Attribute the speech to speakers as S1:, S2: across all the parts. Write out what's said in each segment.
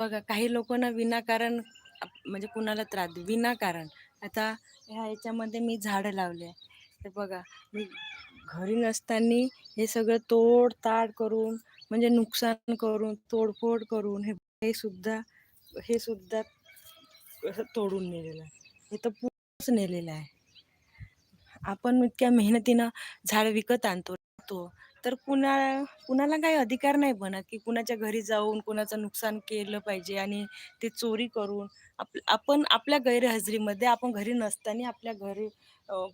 S1: बघा काही लोकांना विनाकारण आप- म्हणजे कुणाला त्रास विनाकारण. आता ह्या याच्यामध्ये मी झाडं लावले आहे. तर बघा मी घरी नसताना हे सगळं तोडताड करून म्हणजे नुकसान करून तोडफोड करून हे हे सुद्धा हे सुद्धा असं तोडून नेलेलं आहे. हे तर पूर्णच नेलेलं आहे. आपण इतक्या मेहनतीनं झाड विकत आणतो तो तर कुणा कुणाला काही अधिकार नाही बनत की कुणाच्या घरी जाऊन कुणाचं नुकसान केलं पाहिजे आणि ते चोरी करून आप आपण आपल्या गैरहजेरीमध्ये आपण घरी नसताना आपल्या घरी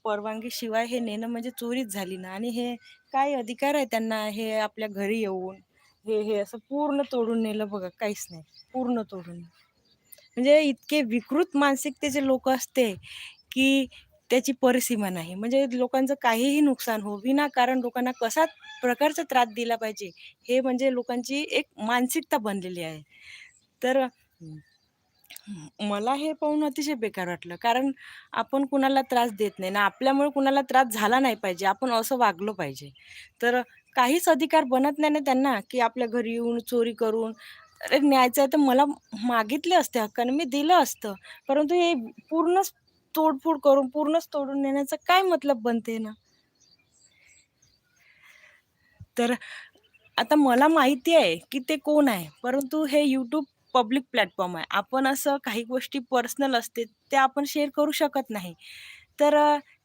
S1: परवानगीशिवाय हे नेणं म्हणजे चोरीच झाली ना. आणि हे काय अधिकार आहे त्यांना हे आपल्या घरी येऊन? हे हे असं पूर्ण तोडून नेलं बघा काहीच नाही. पूर्ण तोडून. म्हणजे इतके विकृत मानसिकतेचे लोक असते की त्याची परिसीमा नाही. म्हणजे लोकांचं काहीही नुकसान हो विनाकारण लोकांना कसा प्रकारचा त्रास दिला पाहिजे हे म्हणजे लोकांची एक मानसिकता बनलेली आहे. तर मला हे पाहून अतिशय बेकार वाटलं. कारण आपण कुणाला त्रास देत नाही ना आपल्यामुळे कुणाला त्रास झाला नाही पाहिजे आपण असं वागलो पाहिजे. तर काहीच अधिकार बनत नाही ना त्यांना की आपल्या घरी येऊन चोरी करून अरे न्यायचं आहे तर मला मागितले असते हक्काने मी दिलं असतं. परंतु हे पूर्णच तोडफोड करून पूर्णच तोडून नेण्याचा काय मतलब बनते ना? तर आता मला माहिती आहे की ते कोण आहे परंतु हे यूट्यूब पब्लिक प्लॅटफॉर्म आहे. आपण असं काही गोष्टी पर्सनल असते त्या आपण शेअर करू शकत नाही. तर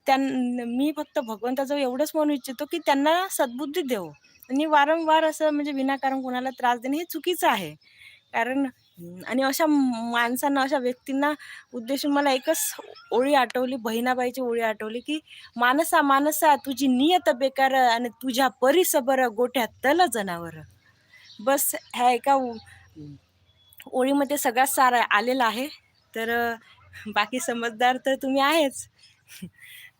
S1: त्यां मी फक्त भगवंताजवळ एवढंच म्हणू इच्छितो की त्यांना सद्बुद्धी देवो. आणि वारंवार असं म्हणजे विनाकारण कोणाला त्रास देणे हे चुकीचं आहे. कारण आणि अशा माणसांना अशा व्यक्तींना उद्देशून मला एकच ओळी आठवली बहिणाबाईची ओळी आठवली की मानसा मानसा तुझी नियत बेकार आणि तुझ्या परिसबर गोठ्यात तल जनावर. बस ह्या एका ओळीमध्ये सगळा सार आलेला आहे. तर बाकी समजदार तर तुम्ही आहेच.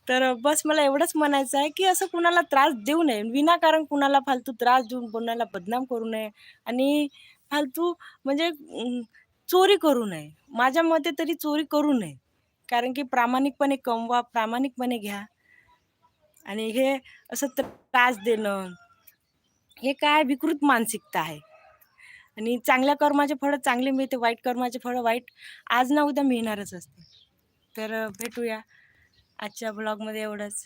S1: तर बस मला एवढंच म्हणायचं आहे की असं कुणाला त्रास देऊ नये. विनाकारण कुणाला फालतू त्रास देऊन कोणाला बदनाम करू नये. आणि फालतू म्हणजे अं, चोरी करू नये. माझ्या मते तरी चोरी करू नये. कारण की प्रामाणिकपणे कमवा प्रामाणिकपणे घ्या. आणि हे असं त्रास देणं हे काय विकृत मानसिकता आहे. आणि चांगल्या कर्माचे फळं चांगले मिळते वाईट कर्माचे फळं वाईट आज ना उद्या मिळणारच असते. तर अ, भेटूया आजच्या ब्लॉगमध्ये एवढंच.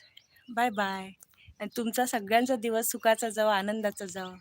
S1: Bye bye. आणि तुमचा सगळ्यांचा दिवस सुखाचा जावं आनंदाचा जावं.